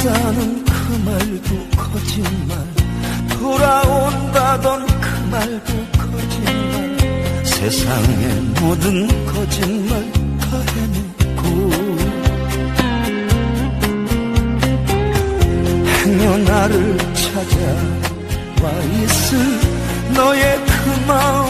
간다는 그 말도 거짓말 돌아온다던 그 말도 거짓말. 세상의 모든 거짓말 다 해놓고 행여 나를 찾아와 있을 너의 그 마음.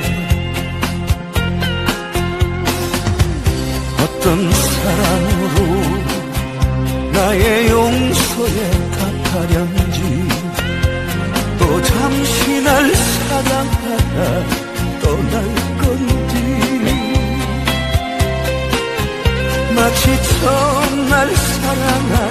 어떤 사랑으로 나의 용서에 답하련지 또 잠시 날 사랑하다 떠날 건지 마치 처음 날 사랑하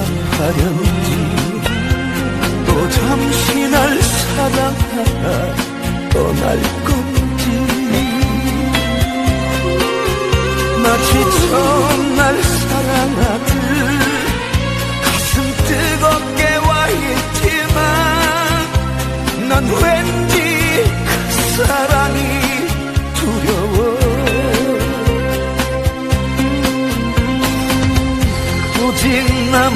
답하련지 또 잠시 날 사랑하다 떠날 건지 마치 처음 날